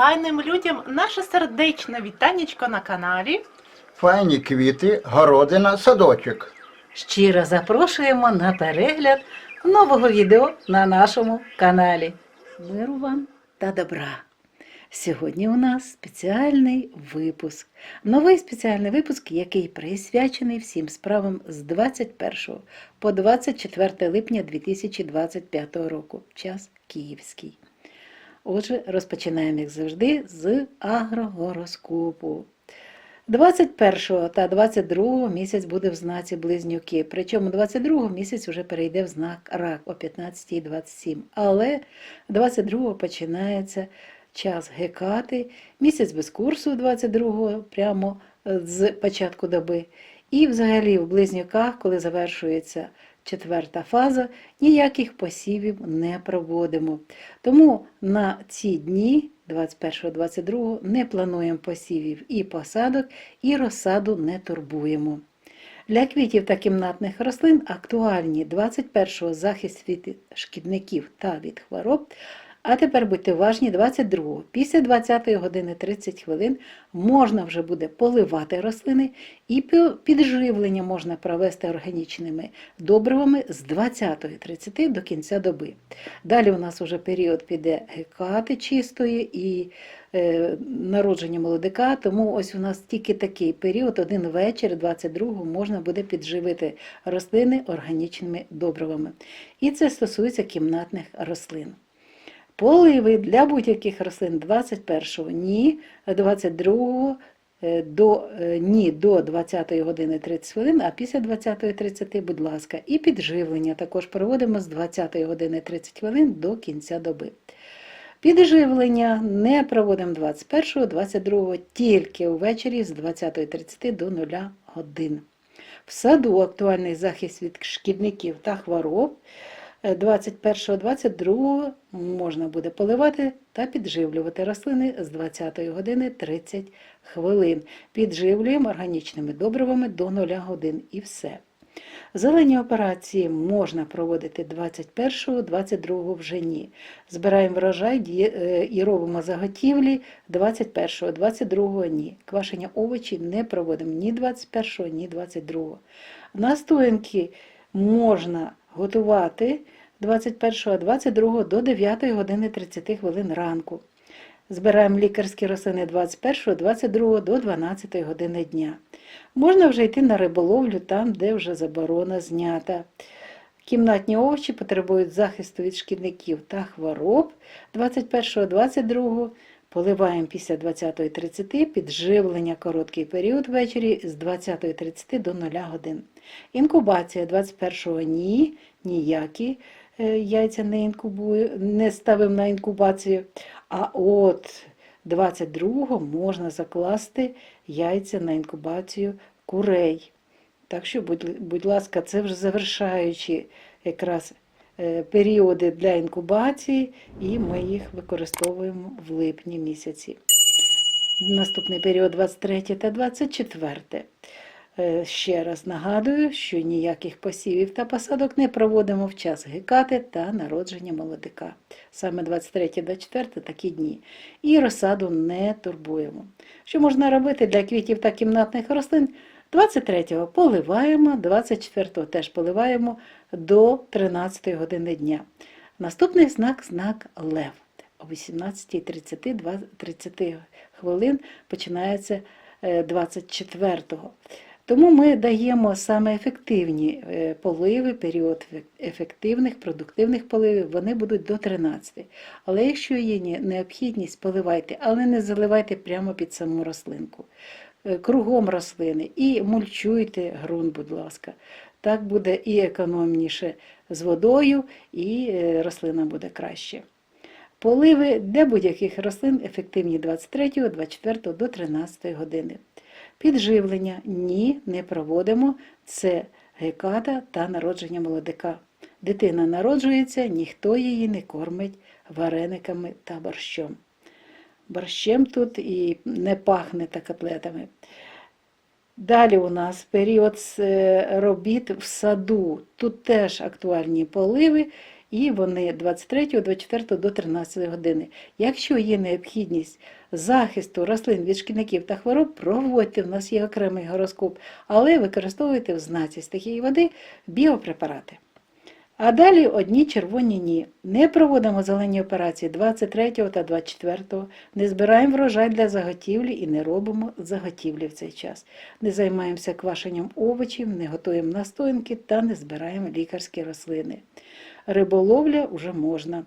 файним людям наше сердечне вітанечко на каналі. Файні квіти, городина, садочок. Щиро запрошуємо на перегляд нового відео на нашому каналі. Миру вам та добра! Сьогодні у нас спеціальний випуск. Новий спеціальний випуск, який присвячений всім справам з 21 по 24 липня 2025 року. Час київський. Отже, розпочинаємо, як завжди, з агрогороскопу. 21 та 22 місяць буде в знаці близнюки. Причому 22 місяць вже перейде в знак рак о 15.27. Але 22 починається час гекати, місяць без курсу 22 прямо з початку доби. І взагалі в близнюках, коли завершується четверта фаза, ніяких посівів не проводимо. Тому на ці дні, 21-22, не плануємо посівів і посадок, і розсаду не турбуємо. Для квітів та кімнатних рослин актуальні 21-го захист від шкідників та від хвороб. А тепер будьте уважні, 22-го. Після 20 години 30 хвилин можна вже буде поливати рослини і підживлення можна провести органічними добривами з 20.30 до кінця доби. Далі у нас вже період піде гекати чистої і е, народження молодика, тому ось у нас тільки такий період, один вечір, 22-го, можна буде підживити рослини органічними добривами. І це стосується кімнатних рослин. Поливи для будь-яких рослин 21-го ні, 22-го е, до, е, ні до 20 години 30 хвилин, а після 20.30, будь ласка, і підживлення також проводимо з 20 години 30 хвилин до кінця доби. Підживлення не проводимо 21-го, 22-го, тільки ввечері з 20.30 до 0 годин. В саду актуальний захист від шкідників та хвороб. 21-22 можна буде поливати та підживлювати рослини з 20 години 30 хвилин. Підживлюємо органічними добривами до 0 годин і все. Зелені операції можна проводити 21-го, 22-го вже ні. Збираємо врожай е, і робимо заготівлі 21-го, 22-го ні. Квашення овочів не проводимо ні 21-го, ні 22-го. Настоянки можна готувати 21-го, 22-го до 9 години 30 хвилин ранку. Збираємо лікарські рослини 21-го, 22-го до 12 години дня. Можна вже йти на риболовлю там, де вже заборона знята. Кімнатні овочі потребують захисту від шкідників та хвороб 21-22, поливаємо після 20.30, підживлення короткий період ввечері з 20.30 до 0 годин. Інкубація 21-го ні, ніякі е, яйця не інкубую, не ставимо на інкубацію. А от 22-го можна закласти яйця на інкубацію курей. Так що, будь, ласка, це вже завершаючі якраз періоди для інкубації, і ми їх використовуємо в липні місяці. Наступний період 23 та 24. Е, Ще раз нагадую, що ніяких посівів та посадок не проводимо в час гекати та народження молодика. Саме 23-24 такі дні. І розсаду не турбуємо. Що можна робити для квітів та кімнатних рослин? 23-го поливаємо, 24-го теж поливаємо до 13 години дня. Наступний знак знак Лев. О 18.30 30 хвилин починається е, 24-го. Тому ми даємо саме ефективні е, поливи, період ефективних, продуктивних поливів, вони будуть до 13. Але якщо є необхідність, поливайте, але не заливайте прямо під саму рослинку. Е, Кругом рослини і мульчуйте ґрунт, будь ласка. Так буде і економніше з водою, і е, рослина буде краще. Поливи для будь-яких рослин ефективні 23, 24 до 13 години. Підживлення ні, не проводимо. Це геката та народження молодика. Дитина народжується, ніхто її не кормить варениками та борщом. Борщем тут і не пахне та котлетами. Далі у нас період е, робіт в саду. Тут теж актуальні поливи і вони 23, 24 до 13 години. Якщо є необхідність захисту рослин від шкідників та хвороб, проводьте, в нас є окремий гороскоп, але використовуйте в знаці стихії води біопрепарати. А далі одні червоні ні. Не проводимо зелені операції 23 та 24, не збираємо врожай для заготівлі і не робимо заготівлі в цей час. Не займаємося квашенням овочів, не готуємо настоянки та не збираємо лікарські рослини. Риболовля вже можна.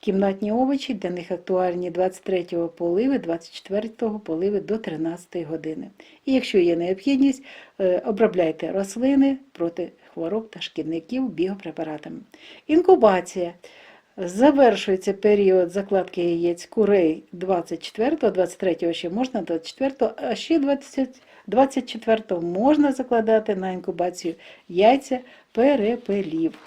Кімнатні овочі для них актуальні 23-го поливи, 24-го поливи до 13 години. І якщо є необхідність, е, обробляйте рослини проти хвороб та шкідників біопрепаратами. Інкубація. Завершується період закладки яєць курей 24-го, 23-го ще можна, 24-го, а ще 20, 24-го можна закладати на інкубацію яйця перепелів.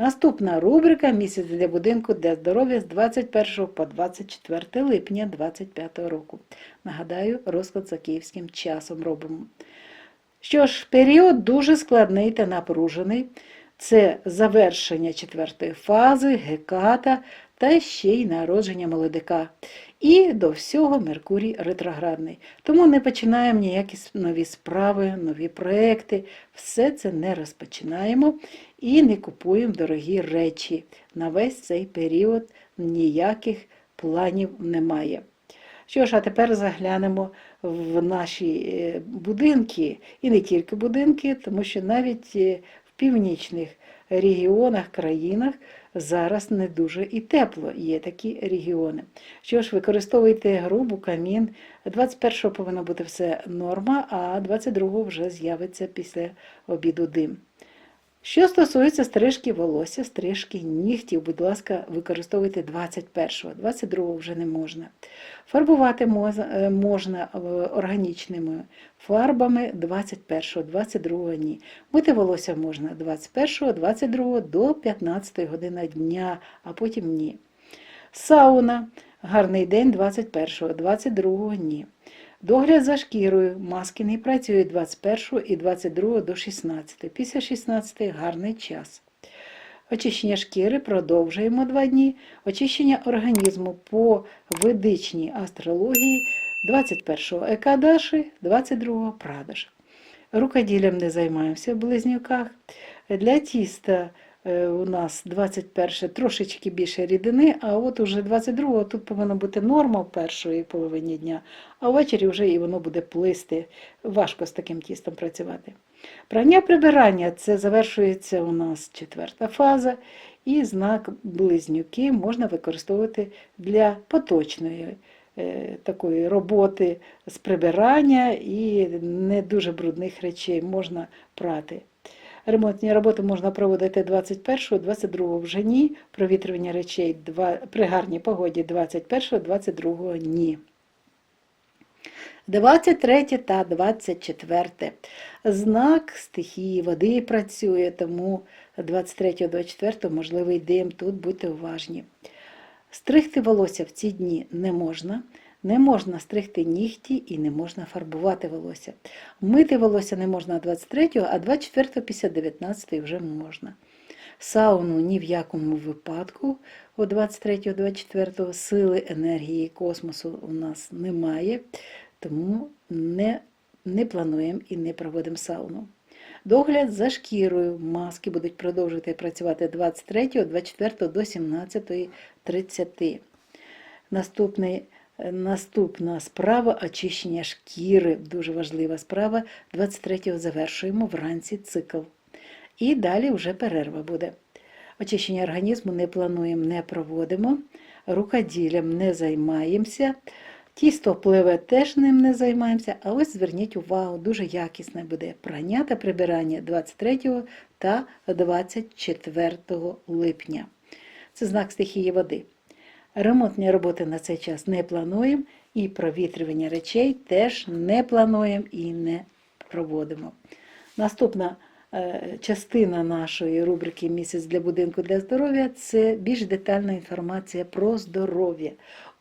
Наступна рубрика Місяць для будинку для здоров'я з 21 по 24 липня 2025 року. Нагадаю, розклад за київським часом робимо. Що ж, період дуже складний та напружений. Це завершення четвертої фази, геката та ще й народження молодика. І до всього Меркурій ретроградний. Тому не починаємо ніякі нові справи, нові проекти. Все це не розпочинаємо і не купуємо дорогі речі. На весь цей період ніяких планів немає. Що ж, а тепер заглянемо в наші е, будинки, і не тільки будинки, тому що навіть е, в північних регіонах, країнах зараз не дуже і тепло. Є такі регіони. Що ж, використовуйте грубу камін. 21-го повинна бути все норма, а 22-го вже з'явиться після обіду дим. Що стосується стрижки волосся, стрижки нігтів, будь ласка, використовуйте 21-го, 22-го вже не можна. Фарбувати е, можна е, органічними фарбами 21-го, 22-го ні. Мити волосся можна 21-го, 22-го до 15 години дня, а потім ні. Сауна. Гарний день 21-го, 22-го ні. Догляд за шкірою. Маски не працюють 21 і 22 до 16. Після 16 гарний час. Очищення шкіри продовжуємо два дні. Очищення організму по ведичній астрології 21-го Екадаші, 22-го Прадаш. Рукоділлям не займаємося в близнюках. Для тіста у нас 21 трошечки більше рідини, а от уже 22-го тут повинна бути норма в першої половині дня, а ввечері вже і воно буде плисти. Важко з таким тістом працювати. Прання прибирання це завершується у нас четверта фаза, і знак близнюки можна використовувати для поточної е, такої роботи з прибирання і не дуже брудних речей можна прати. Ремонтні роботи можна проводити 21-го, 22-го вже ні. Провітрювання речей два- при гарній погоді 21-го, 22-го ні. 23 та 24. Знак стихії води працює, тому 23-24 можливий дим. Тут будьте уважні. Стригти волосся в ці дні не можна. Не можна стригти нігті і не можна фарбувати волосся. Мити волосся не можна 23-го, а 24-го після 19-ї вже можна. Сауну ні в якому випадку о 23-24 сили енергії космосу у нас немає, тому не, не плануємо і не проводимо сауну. Догляд за шкірою. Маски будуть продовжувати працювати 23, 24 до 17.30. Наступний, наступна справа очищення шкіри. Дуже важлива справа. 23-го завершуємо вранці цикл. І далі вже перерва буде. Очищення організму не плануємо, не проводимо. Рукоділлям не займаємося. Тісто пливе теж ним не займаємося. А ось зверніть увагу, дуже якісне буде прання та прибирання 23 та 24 липня. Це знак стихії води. Ремонтні роботи на цей час не плануємо, і провітрювання речей теж не плануємо і не проводимо. Наступна е, частина нашої рубрики Місяць для будинку для здоров'я це більш детальна інформація про здоров'я.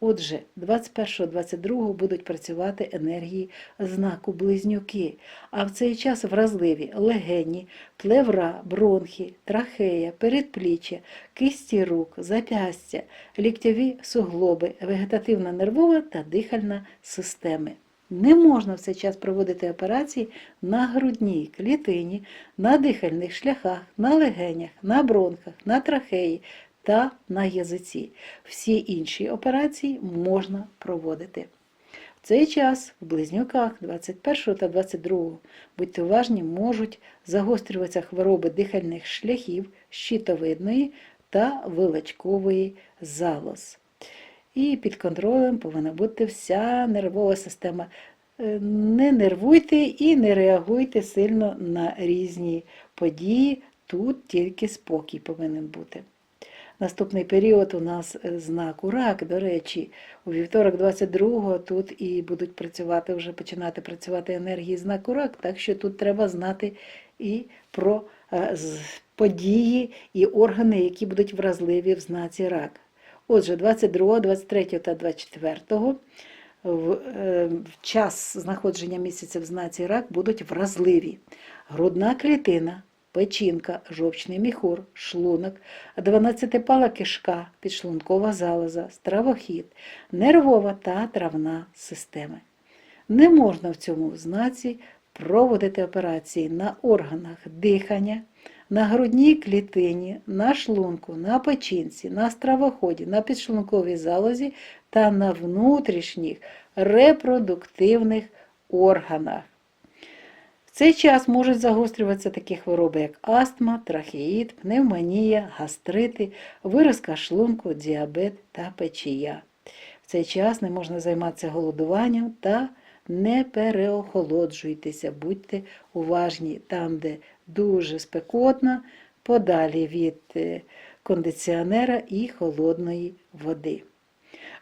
Отже, 21-22 будуть працювати енергії знаку близнюки, а в цей час вразливі легені, плевра, бронхи, трахея, передпліччя, кисті рук, запястя, ліктьові суглоби, вегетативна нервова та дихальна системи. Не можна в цей час проводити операції на грудній клітині, на дихальних шляхах, на легенях, на бронхах, на трахеї та на язиці. Всі інші операції можна проводити. В цей час в близнюках 21 та 22, будьте уважні, можуть загострюватися хвороби дихальних шляхів, щитовидної та вилочкової залоз. І під контролем повинна бути вся нервова система. Е, Не нервуйте і не реагуйте сильно на різні події. Тут тільки спокій повинен бути. Наступний період у нас е, знаку рак. До речі, у вівторок 22-го тут і будуть працювати, вже починати працювати енергії знаку рак, так що тут треба знати і про е, події і органи, які будуть вразливі в знаці рак. Отже, 22, 23 та 24 в, е, в час знаходження місяця в знаці рак будуть вразливі. Грудна клітина, печінка, жовчний міхур, шлунок, 12-пала кишка, підшлункова залоза, стравохід, нервова та травна системи. Не можна в цьому знаці проводити операції на органах дихання, на грудній клітині, на шлунку, на печінці, на стравоході, на підшлунковій залозі та на внутрішніх репродуктивних органах. Цей час можуть загострюватися такі хвороби, як астма, трахеїд, пневмонія, гастрити, виразка шлунку, діабет та печія. В цей час не можна займатися голодуванням та не переохолоджуйтеся, будьте уважні там, де дуже спекотно, подалі від е, кондиціонера і холодної води.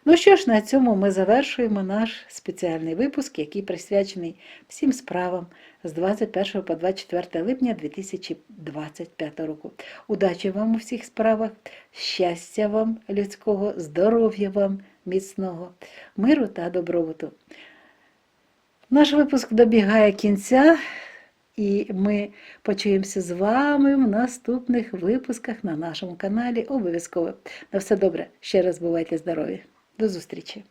Ну що ж, на цьому ми завершуємо наш спеціальний випуск, який присвячений всім справам з 21 по 24 липня 2025 року. Удачі вам у всіх справах, щастя вам людського, здоров'я вам міцного, миру та добробуту. Наш випуск добігає кінця, і ми почуємося з вами в наступних випусках на нашому каналі. Обов'язково. На все добре. Ще раз бувайте здорові. До зустрічі!